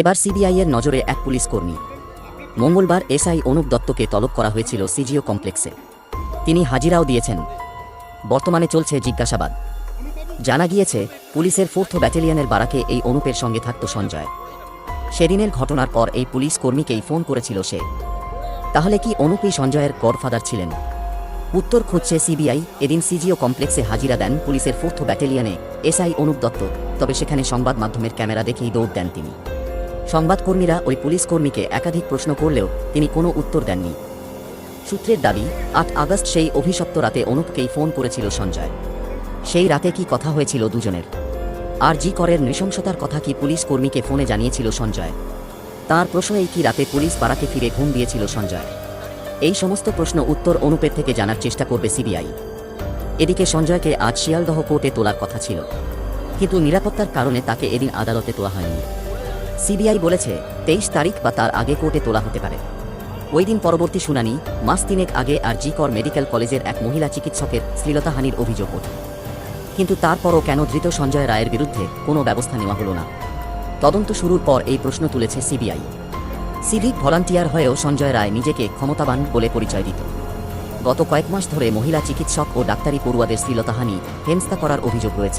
এবার সিবিআইয়ের নজরে এক পুলিশ কর্মী। মঙ্গলবার এসআই অনুপ দত্তকে তলব করা হয়েছিল সিজিও কমপ্লেক্সে। তিনি হাজিরাও দিয়েছেন। বর্তমানে চলছে জিজ্ঞাসাবাদ। জানা গিয়েছে, পুলিশের ফোর্থ ব্যাটালিয়নের বারাকে এই অনুপের সঙ্গে থাকত সঞ্জয়। সেদিনের ঘটনার পর এই পুলিশ কর্মীকেই ফোন করেছিল সে। তাহলে কি অনুপই সঞ্জয়ের গডফাদার ছিলেন? উত্তর খুঁজছে সিবিআই, এদিন সিজিও কমপ্লেক্সে হাজিরা দেন পুলিশের ফোর্থ ব্যাটালিয়নে এসআই অনুপ দত্ত, তবে সেখানে সংবাদ মাধ্যমের ক্যামেরা দেখেই দৌড় দেন তিনি। সংবাদকর্মীরা ওই পুলিশ কর্মীকে একাধিক প্রশ্ন করলেও তিনি কোনো উত্তর দেননি। সূত্রের দাবি, আট আগস্ট সেই অভিশপ্ত রাতে অনুপকেই ফোন করেছিল সঞ্জয়। সেই রাতে কি কথা হয়েছিল দুজনের? আর জি করের নৃশংসতার কথা কি পুলিশ কর্মীকে ফোনে জানিয়েছিল সঞ্জয়? তার প্রশ্নেই কি রাতে পুলিশ পাড়াকে ফিরে ঘুম দিয়েছিল সঞ্জয়? এই সমস্ত প্রশ্ন উত্তর অনুপের থেকে জানার চেষ্টা করবে সিবিআই। এদিকে সঞ্জয়কে আজ শিয়ালদহ কোর্টে তোলার কথা ছিল। কিন্তু নিরাপত্তার কারণে তাকে এদিন আদালতে তোলা হয়নি। সিবিআই বলেছে, তেইশ তারিখ বা তার আগে কোর্টে তোলা হতে পারে। ওই দিন পরবর্তী শুনানি, মাস তিনেক আগে আর জি কর মেডিকেল কলেজের এক মহিলা চিকিৎসকের শ্লীলতাহানির অভিযোগ ওঠে। কিন্তু তারপরও কেন ধৃত সঞ্জয় রায়ের বিরুদ্ধে কোনো ব্যবস্থা নেওয়া হলো না? তদন্ত শুরুর পর এই প্রশ্ন তুলেছে সিবিআই। সিভিক ভলান্টিয়ার হয়েও সঞ্জয় রায় নিজেকে ক্ষমতাবান বলে পরিচয় দিত। গত কয়েক মাস ধরে মহিলা চিকিৎসক ও ডাক্তারি পড়ুয়াদের শ্লীলতাহানি হেনস্থা করার অভিযোগ রয়েছে।